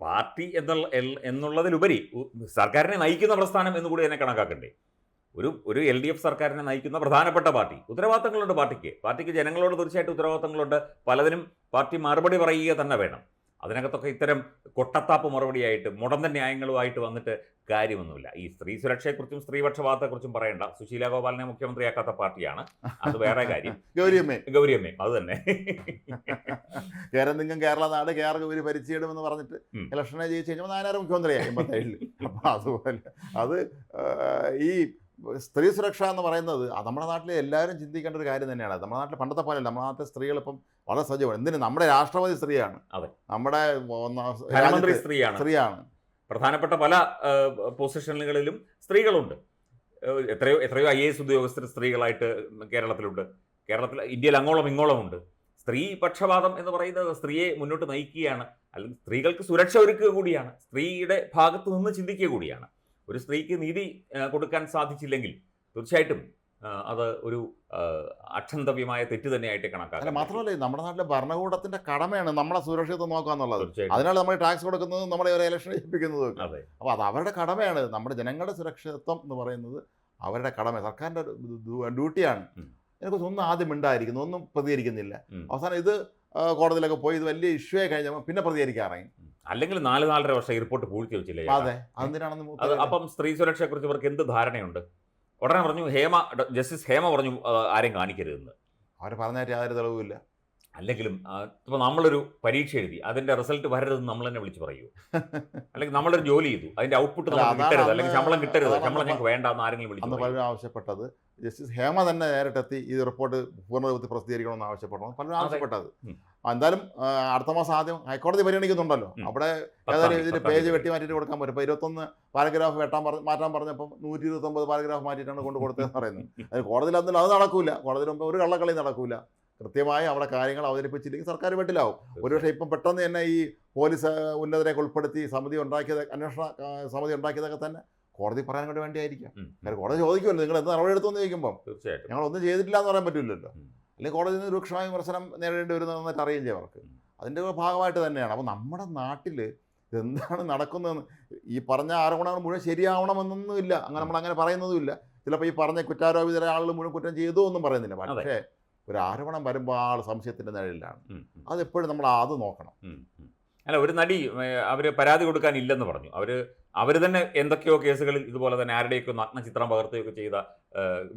പാർട്ടി എന്നുള്ള എന്നുള്ളതിലുപരി സർക്കാരിനെ നയിക്കുന്ന പ്രസ്ഥാനം എന്ന് കൂടി തന്നെ കണക്കാക്കണ്ടേ. ഒരു ഒരു എൽ ഡി എഫ് സർക്കാരിനെ നയിക്കുന്ന പ്രധാനപ്പെട്ട പാർട്ടി ഉത്തരവാദിത്തങ്ങളുണ്ട് പാർട്ടിക്ക്. പാർട്ടിക്ക് ജനങ്ങളോട് തീർച്ചയായിട്ടും ഉത്തരവാദിത്തങ്ങളുണ്ട്. പലതിനും പാർട്ടി മറുപടി പറയുക തന്നെ വേണം. അതിനകത്തൊക്കെ ഇത്തരം കൊട്ടത്താപ്പ് മറുപടിയായിട്ട് മുടന്ത ന്യായങ്ങളുമായിട്ട് വന്നിട്ട് കാര്യമൊന്നുമില്ല. ഈ സ്ത്രീ സുരക്ഷയെക്കുറിച്ചും സ്ത്രീപക്ഷപാതത്തെക്കുറിച്ചും പറയേണ്ട. സുശീല ഗോപാലിനെ മുഖ്യമന്ത്രിയാക്കാത്ത പാർട്ടിയാണ്. അത് വേറെ [laughs] കാര്യം. ഗൗരിയമ്മേ. ഗൗരിയമ്മേ അത് തന്നെ. [laughs] കേരളം നിങ്ങും കേരള നാട് കേരള ഗൗരി ഭരിച്ചിടുമെന്ന് പറഞ്ഞിട്ട്. ഇലക്ഷനെ ജയിച്ചു കഴിഞ്ഞപ്പോൾ നാലായിരം മുഖ്യമന്ത്രിയായി. എൺപത്തേഴിൽ അപ്പോൾ അതുപോലെ അത് ഈ സ്ത്രീ സുരക്ഷ എന്ന് പറയുന്നത് നമ്മുടെ നാട്ടിലെ എല്ലാവരും ചിന്തിക്കേണ്ട ഒരു കാര്യം തന്നെയാണ്. നമ്മുടെ നാട്ടിൽ പണ്ടത്തെ പോലെ നമ്മുടെ നാട്ടിലെ സ്ത്രീകൾ ഇപ്പം വളരെ സജീവമാണ്. എന്തിന്? നമ്മുടെ രാഷ്ട്രപതി സ്ത്രീയാണ്. അതെ. നമ്മുടെ സ്ത്രീയാണ്. സ്ത്രീയാണ്. പ്രധാനപ്പെട്ട പല പൊസിഷനുകളിലും സ്ത്രീകളുണ്ട്. എത്രയോ എത്രയോ ഐ എ എസ് ഉദ്യോഗസ്ഥർ സ്ത്രീകളായിട്ട് കേരളത്തിലുണ്ട്. കേരളത്തിൽ ഇന്ത്യയിൽ അങ്ങോളം ഇങ്ങോളം ഉണ്ട്. സ്ത്രീ പക്ഷപാതം എന്ന് പറയുന്നത് സ്ത്രീയെ മുന്നോട്ട് നയിക്കുകയാണ്. അല്ലെങ്കിൽ സ്ത്രീകൾക്ക് സുരക്ഷ ഒരുക്കുക കൂടിയാണ്. സ്ത്രീയുടെ ഭാഗത്തു നിന്ന് ചിന്തിക്കുക കൂടിയാണ്. ഒരു സ്ത്രീക്ക് നീതി കൊടുക്കാൻ സാധിച്ചില്ലെങ്കിൽ തീർച്ചയായിട്ടും അത് ഒരു അക്ഷന്തവ്യമായ തെറ്റ് തന്നെയായിട്ട് അല്ല കണക്കാക്കാം മാത്രമല്ല നമ്മുടെ നാട്ടിലെ ഭരണകൂടത്തിന്റെ കടമയാണ് നമ്മളെ സുരക്ഷിതത്വം നോക്കുക എന്നുള്ളത് അതിനാണ് നമ്മൾ ടാക്സ് കൊടുക്കുന്നതും നമ്മളെ ഒരു ഇലക്ഷൻ ജയിപ്പിക്കുന്നതും അതെ. അപ്പോൾ അത് അവരുടെ കടമയാണ്. നമ്മുടെ ജനങ്ങളുടെ സുരക്ഷിതത്വം എന്ന് പറയുന്നത് അവരുടെ കടമ സർക്കാരിന്റെ ഡ്യൂ- ഡ്യൂട്ടിയാണ്. എനിക്കൊന്നും ഒന്നും ആദ്യം മിണ്ടായിരിക്കുന്നു ഒന്നും പ്രതികരിക്കുന്നില്ല. അവസാനം ഇത് കോടതിയിലൊക്കെ പോയി ഇത് വലിയ ഇഷ്യൂ ആയി കഴിഞ്ഞപ്പോൾ പിന്നെ പ്രതികരിക്കാറായി. അല്ലെങ്കിൽ നാല് നാലര വർഷം ഈ റിപ്പോർട്ട് പൂഴ്ത്തി വെച്ചില്ലേ അതെ അപ്പം സ്ത്രീ സുരക്ഷയെ കുറിച്ച് ഇവർക്ക് എന്ത് ധാരണയുണ്ട്? ഉടനെ പറഞ്ഞു ഹേമ ജസ്റ്റിസ് ഹേമ പറഞ്ഞു ആരെയും കാണിക്കരുതെന്ന്. അവർ പറഞ്ഞാൽ യാതൊരു തെളിവുമില്ല. അല്ലെങ്കിലും ഇപ്പൊ നമ്മളൊരു പരീക്ഷ എഴുതി അതിന്റെ റിസൾട്ട് വരരുതെന്ന് നമ്മൾ തന്നെ വിളിച്ച് പറയൂ. [laughs] അല്ലെങ്കിൽ നമ്മളൊരു ജോലി ചെയ്തു അതിന്റെ ഔട്ട്പുട്ട് നമുക്ക് കിട്ടരുത് അല്ലെങ്കിൽ ശമ്പളം കിട്ടരുത് ശമ്പളം ഞങ്ങൾക്ക് വേണ്ട എന്ന് ആരെങ്കിലും വിളിച്ചു ആവശ്യപ്പെട്ടത് ജസ്റ്റിസ് ഹേമ തന്നെ നേരിട്ടെത്തി ഈ റിപ്പോർട്ട് പൂർണരൂപത്തിൽ പ്രസിദ്ധീകരിക്കണമെന്ന് ആവശ്യപ്പെടണം. പലരും. ആവശ്യപ്പെട്ടത്. എന്തായാലും അടുത്ത മാസം ആദ്യം ഹൈക്കോടതി പരിഗണിക്കുന്നുണ്ടല്ലോ. അവിടെ ഏതായാലും ഇതിന് പേജ് വെട്ടി മാറ്റിയിട്ട് കൊടുക്കാൻ പറ്റും. ഇപ്പോൾ ഇരുപത്തൊന്ന് പാരഗ്രാഫ് വെട്ടാൻ പറഞ്ഞ് മാറ്റാൻ പറഞ്ഞപ്പോൾ നൂറ്റി ഇരുപത്തൊമ്പത് പാരഗ്രാഫ് മാറ്റിയിട്ടാണ് കൊണ്ട് കൊടുത്തതെന്ന് പറയുന്നത്. അതിന് കോടതിയിൽ അന്നില്ല അത് നടക്കൂല. കോടതിയിൽ മുമ്പ് ഒരു കള്ളക്കളി നടക്കൂല. കൃത്യമായി അവിടെ കാര്യങ്ങൾ അവതരിപ്പിച്ചില്ലെങ്കിൽ സർക്കാർ വെട്ടിലാവും. ഒരുപക്ഷെ ഇപ്പം പെട്ടെന്ന് തന്നെ ഈ പോലീസ് ഉന്നതരെയൊക്കെ ഉൾപ്പെടുത്തി സമിതി ഉണ്ടാക്കിയത് അന്വേഷണ സമിതി ഉണ്ടാക്കിയതൊക്കെ തന്നെ കോടതി പറയാൻ വേണ്ടി വേണ്ടിയായിരിക്കാം. കാരണം കോടതി ചോദിക്കുമല്ലോ നിങ്ങൾ എന്ത് നടപടി എടുത്തെന്ന് ചോദിക്കുമ്പോൾ തീർച്ചയായിട്ടും. ഞങ്ങൾ ഒന്നും ചെയ്തിട്ടില്ല എന്ന് പറയാൻ പറ്റില്ലല്ലോ. അല്ലെങ്കിൽ കോടതിയിൽ നിന്ന് രൂക്ഷമായ വിമർശനം നേരിടേണ്ടി വരുന്നതെന്നിട്ട് അറിയുകയും ചെയ്യും അവർക്ക്? അതിന്റെ ഒരു ഭാഗമായിട്ട് തന്നെയാണ്. അപ്പോൾ നമ്മുടെ നാട്ടിൽ എന്താണ് നടക്കുന്നതെന്ന് ഈ പറഞ്ഞ ആരോപണങ്ങൾ മുഴുവൻ ശരിയാവണമെന്നൊന്നുമില്ല അങ്ങനെ നമ്മൾ അങ്ങനെ പറയുന്നതുമില്ല ചിലപ്പോൾ ഈ പറഞ്ഞ കുറ്റാരോപിതരായ ആളുകൾ മുഴുവൻ കുറ്റം ചെയ്തു ഒന്നും പറയുന്നില്ല. പക്ഷേ ഒരു ആരോപണം വരുമ്പോൾ ആൾ സംശയത്തിന്റെ നിഴലിലാണ്. അതെപ്പോഴും നമ്മൾ അത് നോക്കണം. അല്ല ഒരു നടി അവർ പരാതി കൊടുക്കാൻ ഇല്ലെന്ന് പറഞ്ഞു. അവർ അവർ തന്നെ എന്തൊക്കെയോ കേസുകളിൽ ഇതുപോലെ തന്നെ ആരുടെയൊക്കെ നഗ്നചിത്രം പകർത്തുകയൊക്കെ ചെയ്ത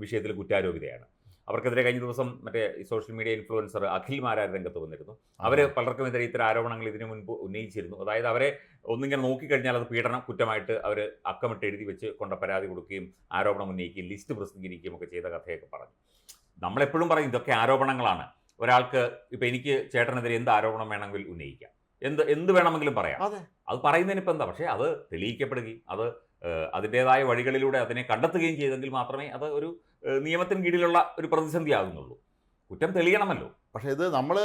വിഷയത്തിൽ കുറ്റാരോപിതയാണ്. അവർക്കെതിരെ കഴിഞ്ഞ ദിവസം മറ്റേ social media influencer Akhil Marar രംഗത്ത് വന്നിരുന്നു. അവർ പലർക്കും എതിരെ ഇത്തരം ആരോപണങ്ങൾ ഇതിനു മുൻപ് ഉന്നയിച്ചിരുന്നു. അതായത് അവരെ ഒന്നിങ്ങനെ നോക്കിക്കഴിഞ്ഞാൽ അത് പീഡനം കുറ്റമായിട്ട് അവർ അക്കമിട്ട് എഴുതി വെച്ച് കൊണ്ട പരാതി കൊടുക്കുകയും ആരോപണം ഉന്നയിക്കുകയും ലിസ്റ്റ് പ്രസിദ്ധീകരിക്കുകയും ഒക്കെ ചെയ്ത കഥയൊക്കെ പറഞ്ഞു. നമ്മളെപ്പോഴും പറയും ഇതൊക്കെ ആരോപണങ്ങളാണ്. ഒരാൾക്ക് ഇപ്പം എനിക്ക് ചേട്ടനെതിരെ എന്ത് ആരോപണം വേണമെങ്കിൽ ഉന്നയിക്കാം. എന്ത് എന്ത് വേണമെങ്കിലും പറയാം. അതെ. അത് പറയുന്നതിന് ഇപ്പം എന്താ? പക്ഷേ അത് തെളിയിക്കപ്പെടുകയും അത് അതിന്റേതായ വഴികളിലൂടെ അതിനെ കണ്ടെത്തുകയും ചെയ്തെങ്കിൽ മാത്രമേ അത് ഒരു നിയമത്തിന് കീഴിലുള്ള ഒരു പ്രതിസന്ധി ആകുന്നുള്ളൂ. കുറ്റം തെളിയണമല്ലോ. പക്ഷേ ഇത് നമ്മൾ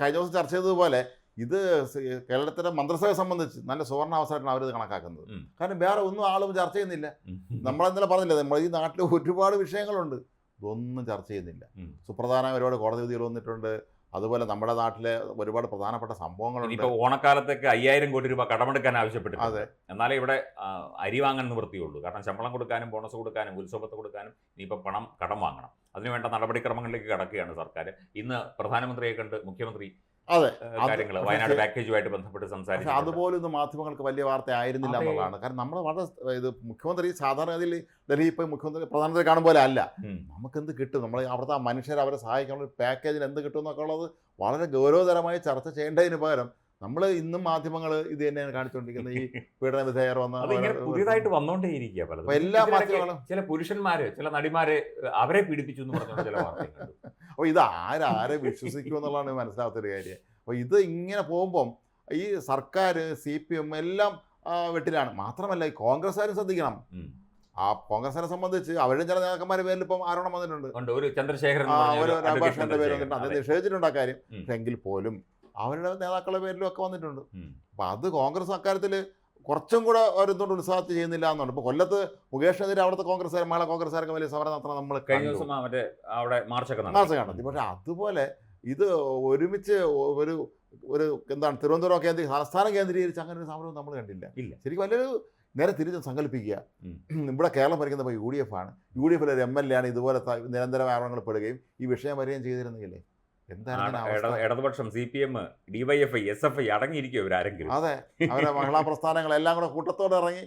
കഴിഞ്ഞ ദിവസം ചർച്ച ചെയ്തതുപോലെ ഇത് കേരളത്തിലെ മന്ത്രിസഭയെ സംബന്ധിച്ച് നല്ല സുവർണ അവസരമാണ് അവരിത് കണക്കാക്കുന്നത്. കാരണം വേറെ ഒന്നും ആളും ചർച്ച ചെയ്യുന്നില്ല. നമ്മളെന്നലെ പറഞ്ഞില്ലേ? നമ്മൾ ഈ നാട്ടിൽ ഒരുപാട് വിഷയങ്ങളുണ്ട്. ഇതൊന്നും ചർച്ച ചെയ്യുന്നില്ല. സുപ്രധാനമായ ഒരുപാട് കോടതി വിധികൾ വന്നിട്ടുണ്ട്. അതുപോലെ നമ്മുടെ നാട്ടിലെ ഒരുപാട് പ്രധാനപ്പെട്ട സംഭവങ്ങളുണ്ട്. ഇപ്പോൾ ഓണക്കാലത്തേക്ക് അയ്യായിരം കോടി രൂപ കടമെടുക്കാൻ ആവശ്യപ്പെട്ടു അതെ. എന്നാലേ ഇവിടെ അരി വാങ്ങാൻ നിവൃത്തിയുള്ളൂ കാരണം ശമ്പളം കൊടുക്കാനും ബോണസ് കൊടുക്കാനും ഉത്സവത്തെ കൊടുക്കാനും ഇനിയിപ്പോൾ പണം കടം വാങ്ങണം. അതിനുവേണ്ട നടപടിക്രമങ്ങളിലേക്ക് കടക്കുകയാണ് സർക്കാർ ഇന്ന് പ്രധാനമന്ത്രിയെ കണ്ട് മുഖ്യമന്ത്രി അതെ. കാര്യങ്ങൾ വയനാട് പാക്കേജുമായിട്ട് ബന്ധപ്പെട്ട് സംസാരിച്ചു അതുപോലെ ഒന്നും മാധ്യമങ്ങൾക്ക് വലിയ വാർത്ത ആയിരുന്നില്ല. എന്നുള്ളതാണ്. കാരണം നമ്മൾ വളരെ ഇത് മുഖ്യമന്ത്രി സാധാരണഗതിയിൽ ഡൽഹി ഇപ്പോൾ മുഖ്യമന്ത്രി പ്രധാനമന്ത്രി കാണും പോലെ അല്ല. നമുക്ക് എന്ത് കിട്ടും? നമ്മൾ അവിടുത്തെ ആ മനുഷ്യരെ അവരെ സഹായിക്കാനുള്ള ഒരു പാക്കേജിൽ എന്ത് കിട്ടും എന്നൊക്കെ ഉള്ളത് വളരെ ഗൗരവതരമായി ചർച്ച ചെയ്യേണ്ടതിന് പകരം നമ്മൾ ഇന്നും മാധ്യമങ്ങൾ ഇത് തന്നെയാണ് കാണിച്ചുകൊണ്ടിരിക്കുന്നത് ഈ പീഡന വിധേയർ വന്ന പുതിയതായിട്ട് വന്നോണ്ടേയിരിക്കുക എല്ലാ മാധ്യമങ്ങളും ചില പുരുഷന്മാര് ചില നടിമാരെ അവരെ പീഡിപ്പിച്ചു എന്ന് പറഞ്ഞ ചില [laughs] അപ്പോൾ ഇത് ആരാരെ വിശ്വസിക്കും എന്നുള്ളതാണ് മനസ്സിലാത്തൊരു കാര്യം. അപ്പോൾ ഇത് ഇങ്ങനെ പോകുമ്പം ഈ സർക്കാർ സി പി എം എല്ലാം വെട്ടിലാണ്. മാത്രമല്ല ഈ കോൺഗ്രസ്സുകാരും ശ്രദ്ധിക്കണം. ആ കോൺഗ്രസിനെ സംബന്ധിച്ച് അവരുടെ ചില നേതാക്കന്മാരുടെ പേരിൽ ഇപ്പം ആരോപണം വന്നിട്ടുണ്ട്. ഒരു ചന്ദ്രശേഖരൻ ഒരു രാമകൃഷ്ണന്റെ പേര് വന്നിട്ടുണ്ട്. അത് അതെ. നിഷേധിച്ചിട്ടുണ്ട് ആ കാര്യം എങ്കിൽ പോലും അവരുടെ നേതാക്കളുടെ പേരിലും ഒക്കെ വന്നിട്ടുണ്ട്. അപ്പം അത് കോൺഗ്രസ് അക്കാര്യത്തിൽ കുറച്ചും കൂടെ അവരെന്തുകൊണ്ട് ഉത്സാഹത്തിൽ ചെയ്യുന്നില്ല എന്നുണ്ട് ഇപ്പോൾ കൊല്ലത്ത് മുകേഷിനെതിരെ അവിടുത്തെ കോൺഗ്രസ്സുകാർ മഹിളാ കോൺഗ്രസ്സുകാർക്ക് വലിയ സമരം നടത്തണം നമ്മൾ കഴിഞ്ഞ. ദിവസം ആ മറ്റേ അവിടെ മാർച്ചൊക്കെ നടത്തി. പക്ഷെ അതുപോലെ ഇത് ഒരുമിച്ച് ഒരു ഒരു എന്താണ് തിരുവനന്തപുരം കേന്ദ്രീ സംസ്ഥാനം കേന്ദ്രീകരിച്ച് അങ്ങനെ ഒരു സമരം നമ്മൾ കണ്ടില്ല ഇല്ല. ശരിക്കും വലിയൊരു നേരെ തിരിച്ച് സങ്കല്പിക്കുക. ഇവിടെ കേരളം ഭരിക്കുന്ന യു ഡി എഫ് ആണ് യു ഡി എഫിൽ ഒരു എം എൽ എ ആണ് ഇതുപോലെ നിരന്തര ആരോപണങ്ങൾ പെടുകയും ഈ വിഷയം വരികയും ചെയ്തിരുന്നെങ്കിലേ ഇടതുപക്ഷം C P M DYFI S F I അടങ്ങിയിരിക്കും ഇവരാരെങ്കിലും. അതെ അവരെ മഹിളാ പ്രസ്ഥാനങ്ങളെല്ലാം കൂടെ കൂട്ടത്തോടെ ഇറങ്ങി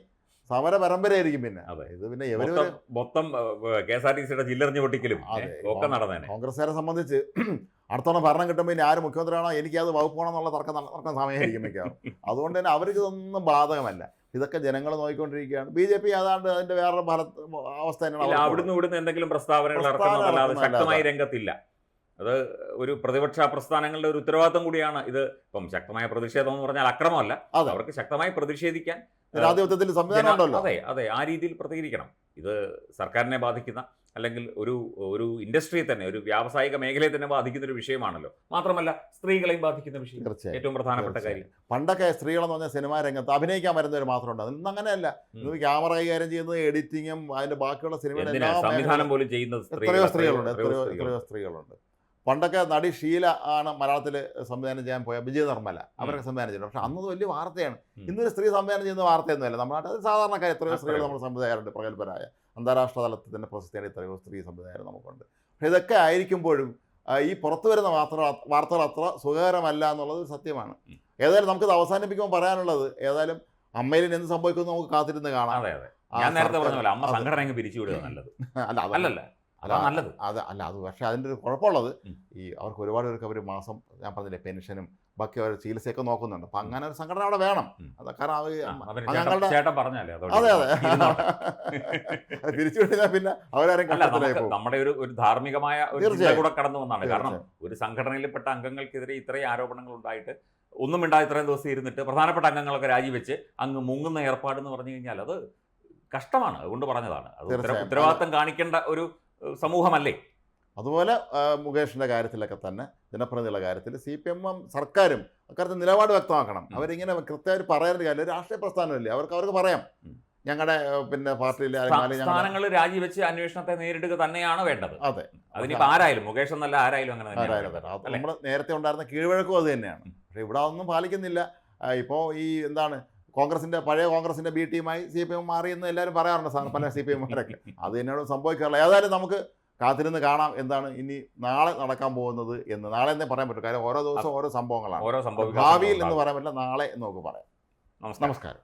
സമര പരമ്പരയായിരിക്കും പിന്നെ. അതെ. ഇത് പിന്നെ മൊത്തം കെ എസ് ആർ ടി സിയുടെ ചില്ലറിഞ്ഞു പൊട്ടിക്കലും. ഒക്കെ നടന്നേനെ. കോൺഗ്രസ്സുകാരെ സംബന്ധിച്ച് അടുത്തവണ ഭരണം കിട്ടുമ്പോൾ ഇനി ആര് മുഖ്യമന്ത്രിയാണോ എനിക്ക് അത് വകുപ്പ് പോകണമെന്നുള്ള തർക്കം നടക്കുന്ന സമയമായിരിക്കും മിക്കവാറും. അതുകൊണ്ട് തന്നെ അവർക്ക് ഇതൊന്നും ബാധകമല്ല. ഇതൊക്കെ ജനങ്ങൾ നോക്കിക്കൊണ്ടിരിക്കുകയാണ്. ബി ജെ പി അതാണ്ട് അതിന്റെ വേറെ ഫല അവസ്ഥ തന്നെയാണ് അവിടുന്ന് ഇവിടുന്ന് എന്തെങ്കിലും പ്രസ്താവനകൾ. ശക്തമായി രംഗത്തില്ല. അത് ഒരു പ്രതിപക്ഷ പ്രസ്ഥാനങ്ങളുടെ ഒരു ഉത്തരവാദിത്വം കൂടിയാണ്. ഇത് ഇപ്പം ശക്തമായ പ്രതിഷേധം എന്ന് പറഞ്ഞാൽ അക്രമമല്ല. അവർക്ക് ശക്തമായി പ്രതിഷേധിക്കാൻ ജനാധിപത്യത്തിൽ സംവിധാനം ഉണ്ടല്ലോ. അതെ അതെ ആ രീതിയിൽ പ്രതികരിക്കണം. ഇത് സർക്കാരിനെ ബാധിക്കുന്ന അല്ലെങ്കിൽ ഒരു ഒരു ഇൻഡസ്ട്രിയെ തന്നെ ഒരു വ്യാവസായിക മേഖലയെ തന്നെ ബാധിക്കുന്ന ഒരു വിഷയമാണല്ലോ. മാത്രമല്ല സ്ത്രീകളെയും ബാധിക്കുന്ന വിഷയം. ഏറ്റവും പ്രധാനപ്പെട്ട കാര്യം. പണ്ടൊക്കെ സ്ത്രീകളെന്ന് പറഞ്ഞാൽ സിനിമാ രംഗത്ത് അഭിനയിക്കാൻ വരുന്നവർ മാത്രമുണ്ട് ഇന്ന് അങ്ങനെയല്ല. ഇന്ന് ക്യാമറ കൈകാര്യം ചെയ്യുന്നത് എഡിറ്റിങ്ങും അതിന്റെ ബാക്കിയുള്ള സിനിമയുടെ എല്ലാ സംവിധാനം പോലും ചെയ്യുന്നത് എത്രയോ സ്ത്രീകളുണ്ട് എത്രയോ സ്ത്രീകളുണ്ട്. പണ്ടൊക്കെ നടി ഷീല ആണ് മലയാളത്തിൽ സംവിധാനം ചെയ്യാൻ പോയ വിജയ നിർമ്മല. അവരൊക്കെ സംവിധാനം ചെയ്തു. പക്ഷെ അന്നത് വലിയ വാർത്തയാണ്. ഇന്നൊരു സ്ത്രീ സംവിധാനം ചെയ്യുന്ന വാർത്തയൊന്നുമല്ല. നമ്മുടെ നാട്ടിൽ സാധാരണക്കാർ എത്രയോ സ്ത്രീകൾ. നമ്മൾ സംവിധായകരുണ്ട് പ്രഗത്ഭരായ അന്താരാഷ്ട്ര തലത്തിൽ തന്നെ പ്രശസ്തിയാണ് എത്രയോ സ്ത്രീ സംവിധായകർ നമുക്കുണ്ട്. പക്ഷേ ഇതൊക്കെ ആയിരിക്കുമ്പോഴും ഈ പുറത്തു വരുന്ന വാർത്തകൾ വാർത്തകൾ അത്ര സുഖകരമല്ല എന്നുള്ളത് സത്യമാണ്. ഏതായാലും നമുക്കിത് അവസാനിപ്പിക്കുമ്പോൾ പറയാനുള്ളത് ഏതായാലും അമ്മയിൽ എന്ത് സംഭവിക്കുമെന്ന് നമുക്ക് കാത്തിരുന്ന് കാണാം. അതെ അതെ. ഞാൻ നേരത്തെ പറഞ്ഞ പോലെ അമ്മ. സംഘടന പിരിച്ചുവിടുക നല്ലത്. [laughs] അല്ല അതല്ല അതാ നല്ലത്. അത് അല്ല അത് പക്ഷേ അതിന്റെ ഒരു കുഴപ്പമുള്ളത് ഈ അവർക്ക് ഒരുപാട് പേർക്ക് അവർ മാസം ഞാൻ പറഞ്ഞില്ലേ പെൻഷനും ബാക്കി അവർ ചികിത്സയൊക്കെ നോക്കുന്നുണ്ട്. അപ്പം അങ്ങനെ ഒരു സംഘടന അവിടെ വേണം. അത് കാരണം ചേട്ടൻ- ഞങ്ങളുടെ ചേട്ടൻ പറഞ്ഞാലേ അതോടെ അതെ അതെ. തിരിച്ചു വിട്ടാൽ പിന്നെ അവരാരും നമ്മുടെ ഒരു ഒരു ധാർമ്മികമായ ഒരു. കൂടെ കടന്നു വന്നാണ്. കാരണം ഒരു സംഘടനയിൽപ്പെട്ട അംഗങ്ങൾക്കെതിരെ ഇത്രയും ആരോപണങ്ങൾ ഉണ്ടായിട്ട് ഒന്നും ഇണ്ടായി ഇത്രയും ദിവസം ഇരുന്നിട്ട് പ്രധാനപ്പെട്ട അംഗങ്ങളൊക്കെ രാജിവെച്ച് അങ്ങ് മുങ്ങുന്ന ഏർപ്പാടെന്ന് പറഞ്ഞു കഴിഞ്ഞാൽ അത് കഷ്ടമാണ്. അതുകൊണ്ട് പറഞ്ഞതാണ്. അത് ഉത്തര- ഉത്തരവാദിത്തം കാണിക്കേണ്ട ഒരു സമൂഹമല്ലേ? അതുപോലെ മുകേഷിന്റെ കാര്യത്തിലൊക്കെ തന്നെ ജനപ്രതിനിധികളുടെ കാര്യത്തിൽ സി പി എമ്മും സർക്കാരും അക്കാര്യത്തിൽ നിലപാട് വ്യക്തമാക്കണം. അവരിങ്ങനെ കൃത്യമായിട്ട് പറയാനൊരു കാര്യം രാഷ്ട്രീയ പ്രസ്ഥാനമില്ലേ? അവർക്ക് അവർക്ക് പറയാം. ഞങ്ങളുടെ പിന്നെ പാർട്ടിയിലെ സ്ഥാനങ്ങൾ രാജിവെച്ച് അന്വേഷണത്തെ നേരിടുക തന്നെയാണ് വേണ്ടത്. അതെ. അതിനിപ്പോൾ ആരായാലും മുകേഷ് എന്നല്ല ആരായാലും അങ്ങനെ ആരായാലും നമ്മൾ നേരത്തെ ഉണ്ടായിരുന്ന കീഴ്വഴക്കവും അത് തന്നെയാണ്. പക്ഷേ ഇവിടെ അതൊന്നും പാലിക്കുന്നില്ല. ഇപ്പോൾ ഈ എന്താണ് കോൺഗ്രസിന്റെ പഴയ കോൺഗ്രസിന്റെ ബി ടീമായി സി പി എം മാറിയെന്ന് എല്ലാവരും പറയാറുണ്ട് സാർ പല [laughs] സി പി എമ്മാരൊക്കെ അത് തന്നെയാണ് സംഭവിക്കാറില്ല. ഏതായാലും നമുക്ക് കാത്തിരുന്ന് കാണാം എന്താണ് ഇനി നാളെ നടക്കാൻ പോകുന്നത് എന്ന്. നാളെ എന്നേ പറയാൻ പറ്റും. കാര്യം ഓരോ ദിവസവും ഓരോ സംഭവങ്ങളാണ്. ഓരോ സംഭവം ഭാവിയിൽ എന്ന് പറയാൻ പറ്റില്ല നാളെ എന്ന് നമുക്ക് പറയാം. നമസ്കാരം.